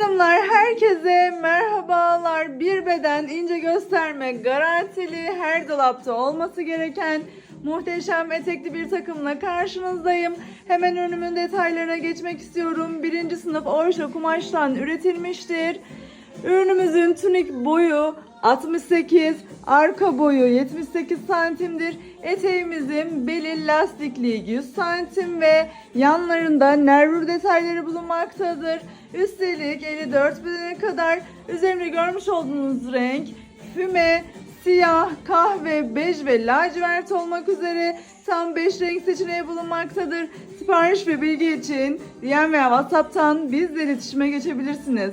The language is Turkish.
Hanımlar herkese merhabalar. Bir beden ince gösterme garantili her dolapta olması gereken muhteşem etekli bir takımla karşınızdayım. Hemen ürünümün detaylarına geçmek istiyorum. Birinci sınıf Oyşa kumaştan üretilmiştir. Ürünümüzün tunik boyu 68, arka boyu 78 santimdir. Eteğimizin beli lastikli 100 santim ve yanlarında nervür detayları bulunmaktadır. Üstelik 54 bedene kadar üzerimde görmüş olduğunuz renk füme, siyah, kahve, bej ve lacivert olmak üzere tam 5 renk seçeneği bulunmaktadır. Sipariş ve bilgi için DM veya WhatsApp'tan bizle iletişime geçebilirsiniz.